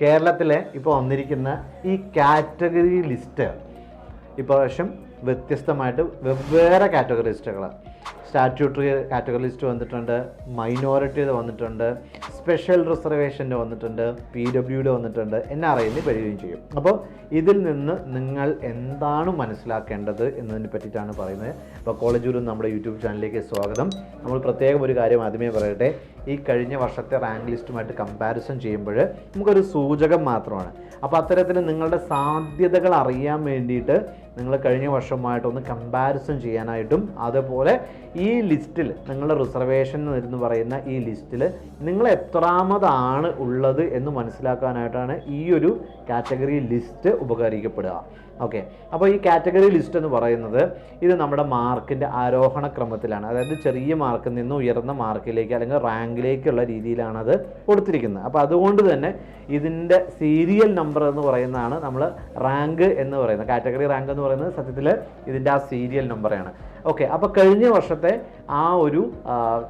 കേരളത്തിലെ ഇപ്പോൾ വന്നിരിക്കുന്ന ഈ കാറ്റഗറി ലിസ്റ്റ് ഇപ്രാവശ്യം വ്യത്യസ്തമായിട്ട് വെവ്വേറെ കാറ്റഗറി ലിസ്റ്റുകൾ സ്റ്റാറ്റ്യൂട്ടറി കാറ്റഗറി ലിസ്റ്റ് വന്നിട്ടുണ്ട് മൈനോറിറ്റി വന്നിട്ടുണ്ട് സ്പെഷ്യൽ റിസർവേഷന്റെ വന്നിട്ടുണ്ട് പി ഡബ്ല്യുയുടെ വന്നിട്ടുണ്ട് എൻ ആർ വരികയും ചെയ്യും. അപ്പോൾ ഇതിൽ നിന്ന് നിങ്ങൾ എന്താണ് മനസ്സിലാക്കേണ്ടത് എന്നതിനെ പറ്റിയിട്ടാണ് പറയുന്നത്. അപ്പോൾ കോളേജ് ഗുരു നമ്മുടെ യൂട്യൂബ് ചാനലിലേക്ക് സ്വാഗതം. നമ്മൾ പ്രത്യേകം ഒരു കാര്യം ആദ്യമേ പറയട്ടെ. ഈ കഴിഞ്ഞ വർഷത്തെ റാങ്ക് ലിസ്റ്റുമായിട്ട് കമ്പാരിസൺ ചെയ്യുമ്പോൾ നമുക്കൊരു സൂചകം മാത്രമാണ്. അപ്പോൾ അത്തരത്തിൽ നിങ്ങളുടെ സാധ്യതകൾ അറിയാൻ വേണ്ടിയിട്ട് നിങ്ങൾ കഴിഞ്ഞ വർഷമായിട്ടൊന്ന് കമ്പാരിസൺ ചെയ്യാനായിട്ടും അതുപോലെ ഈ ലിസ്റ്റിൽ നിങ്ങളുടെ റിസർവേഷൻ എന്ന് പറയുന്ന ഈ ലിസ്റ്റിൽ നിങ്ങൾ എത്രാമതാണ് ഉള്ളത് എന്ന് മനസ്സിലാക്കാനായിട്ടാണ് ഈ ഒരു കാറ്റഗറി ലിസ്റ്റ് ഉപകരിക്കപ്പെടുക. ഓക്കെ. അപ്പോൾ ഈ കാറ്റഗറി ലിസ്റ്റ് എന്ന് പറയുന്നത് ഇത് നമ്മുടെ മാർക്കിന്റെ ആരോഹണ ക്രമത്തിലാണ്. അതായത് ചെറിയ മാർക്കിൽ നിന്ന് ഉയർന്ന മാർക്കിലേക്ക് അല്ലെങ്കിൽ റാങ്കിലേക്കുള്ള രീതിയിലാണ് അത് കൊടുത്തിരിക്കുന്നത്. അപ്പോൾ അതുകൊണ്ട് തന്നെ ഇതിന്റെ സീരിയൽ നമ്പർ എന്ന് പറയുന്നതാണ് നമ്മൾ റാങ്ക് എന്ന് പറയുന്നത്. കാറ്റഗറി റാങ്ക് എന്ന് പറയുന്നത് സത്യത്തിൽ ഇതിന്റെ ആ സീരിയൽ നമ്പറാണ് ഓക്കെ അപ്പോൾ കഴിഞ്ഞ വർഷത്തെ ആ ഒരു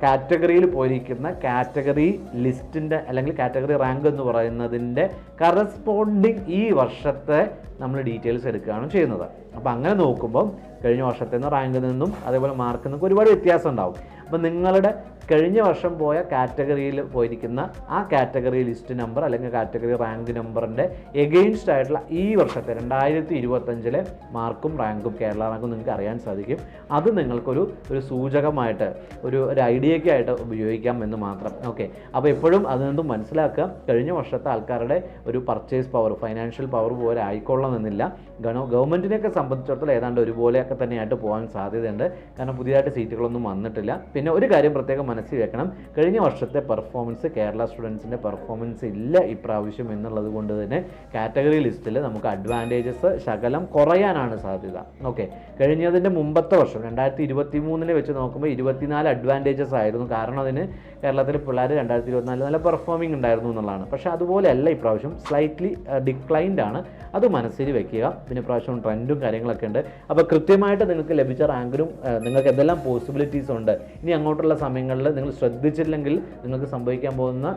കാറ്റഗറിയിൽ പോയിരിക്കുന്ന കാറ്റഗറി ലിസ്റ്റിന്റെ അല്ലെങ്കിൽ കാറ്റഗറി റാങ്ക് എന്ന് പറയുന്നതിന്റെ കറസ്പോണ്ടിങ് ഈ വർഷത്തെ നമ്മൾ ഡീറ്റെയിൽസ് എടുക്കുകയാണ് ചെയ്യുന്നത്. അപ്പോൾ അങ്ങനെ നോക്കുമ്പം കഴിഞ്ഞ വർഷത്തെ റാങ്കിൽ നിന്നും അതേപോലെ മാർക്കിൽ നിന്നും ഒരുപാട് വ്യത്യാസം ഉണ്ടാവും. അപ്പം നിങ്ങളുടെ കഴിഞ്ഞ വർഷം പോയ കാറ്റഗറിയിൽ പോയിരിക്കുന്ന ആ കാറ്റഗറി ലിസ്റ്റ് നമ്പർ അല്ലെങ്കിൽ കാറ്റഗറി റാങ്ക് നമ്പറിന്റെ എഗെയിൻസ്റ്റ് ആയിട്ടുള്ള ഈ വർഷത്തെ രണ്ടായിരത്തി ഇരുപത്തഞ്ചിലെ മാർക്കും റാങ്കും കേരള റാങ്കും നിങ്ങൾക്ക് അറിയാൻ സാധിക്കും. അത് നിങ്ങൾക്കൊരു ഒരു സൂചകമായിട്ട് ഒരു ഒരു ഐഡിയയ്ക്ക് ആയിട്ട് ഉപയോഗിക്കാം എന്ന് മാത്രം. ഓക്കെ അപ്പോൾ എപ്പോഴും അതിൽ നിന്നും മനസ്സിലാക്കുക. കഴിഞ്ഞ വർഷത്തെ ആൾക്കാരുടെ ഒരു പർച്ചേസ് പവർ ഫൈനാൻഷ്യൽ പവർ പോലെ ആയിക്കൊള്ളണമെന്നില്ല. ഗവ ഗവൺമെന്റിനെയൊക്കെ സംബന്ധിച്ചിടത്തോളം ഏതാണ്ട് ഒരുപോലെയൊക്കെ തന്നെയായിട്ട് പോകാൻ സാധ്യതയുണ്ട്. കാരണം പുതിയതായിട്ട് സീറ്റുകളൊന്നും വന്നിട്ടില്ല. പിന്നെ ഒരു കാര്യം പ്രത്യേകം മനസ്സിൽ വെക്കണം കഴിഞ്ഞ വർഷത്തെ പെർഫോമൻസ് കേരള സ്റ്റുഡൻസിന്റെ പെർഫോമൻസ് ഇല്ല ഇപ്രാവശ്യം എന്നുള്ളത് കൊണ്ട് തന്നെ കാറ്റഗറി ലിസ്റ്റിൽ നമുക്ക് അഡ്വാന്റേജസ് ശകലം കുറയാനാണ് സാധ്യത. ഓക്കെ കഴിഞ്ഞതിന്റെ മുമ്പത്തെ വർഷം രണ്ടായിരത്തി ഇരുപത്തി മൂന്നിൽ വെച്ച് നോക്കുമ്പോൾ ഇരുപത്തിനാല് അഡ്വാന്റേജസ് ആയിരുന്നു. കാരണം അതിന് കേരളത്തിലെ പിള്ളേർ രണ്ടായിരത്തി ഇരുപത്തിനാലിൽ നല്ല പെർഫോമിംഗ് ഉണ്ടായിരുന്നു എന്നുള്ളതാണ്. പക്ഷേ അതുപോലെയല്ല ഇപ്രാവശ്യം സ്ലൈറ്റ്ലി ഡിക്ലൈൻഡ് ആണ്. അത് മനസ്സിൽ വെക്കുക. പിന്നെ ഇപ്രാവശ്യം ട്രെൻഡും കാര്യങ്ങളൊക്കെ ഉണ്ട്. അപ്പോൾ കൃത്യമായിട്ട് നിങ്ങൾക്ക് ലഭിച്ച റാങ്കിനും നിങ്ങൾക്ക് എന്തെല്ലാം പോസിബിലിറ്റീസ് ഉണ്ട്? ഇനി അങ്ങോട്ടുള്ള സമയങ്ങളിൽ നിങ്ങൾ ശ്രദ്ധിച്ചില്ലെങ്കിൽ നിങ്ങൾക്ക് സംഭവിക്കാൻ പോകുന്ന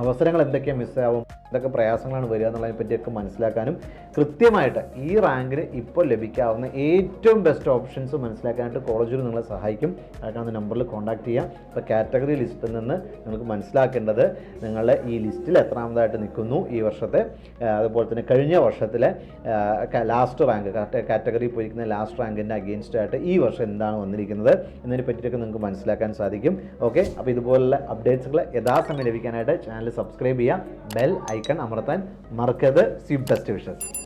അവസരങ്ങൾ എന്തൊക്കെയാണ് മിസ്സാവും? എന്തൊക്കെ പ്രയാസങ്ങളാണ് വരിക എന്നുള്ളതിനെ പറ്റിയൊക്കെ മനസ്സിലാക്കാനും കൃത്യമായിട്ട് ഈ റാങ്കിന് ഇപ്പോൾ ലഭിക്കാവുന്ന ഏറ്റവും ബെസ്റ്റ് ഓപ്ഷൻസ് മനസ്സിലാക്കാനായിട്ട് കോളേജിൽ നിങ്ങളെ സഹായിക്കും. അതൊക്കെ നമ്പറിൽ കോൺടാക്ട് ചെയ്യാം. ഇപ്പോൾ കാറ്റഗറി ലിസ്റ്റിൽ നിന്ന് നിങ്ങൾക്ക് മനസ്സിലാക്കേണ്ടത് നിങ്ങളുടെ ഈ ലിസ്റ്റിൽ എത്രാമതായിട്ട് നിൽക്കുന്നു ഈ വർഷത്തെ. അതുപോലെ തന്നെ കഴിഞ്ഞ വർഷത്തിലെ ലാസ്റ്റ് റാങ്ക് കാറ്റഗറി പോയിരിക്കുന്ന ലാസ്റ്റ് റാങ്കിന്റെ അഗെയിൻസ്റ്റ് ആയിട്ട് ഈ വർഷം എന്താണ് വന്നിരിക്കുന്നത് എന്നതിനെ പറ്റിയിട്ടൊക്കെ നിങ്ങൾക്ക് മനസ്സിലാക്കാൻ സാധിക്കും. ഓക്കെ അപ്പോൾ ഇതുപോലുള്ള അപ്ഡേറ്റ്സുകൾ യഥാസമയം ലഭിക്കാനായിട്ട് ചാനൽ സബ്സ്ക്രൈബ് ചെയ്യുക. ബെൽ ഐക്കൺ അമർത്താൻ മറക്കരുത്. SVEEP best wishes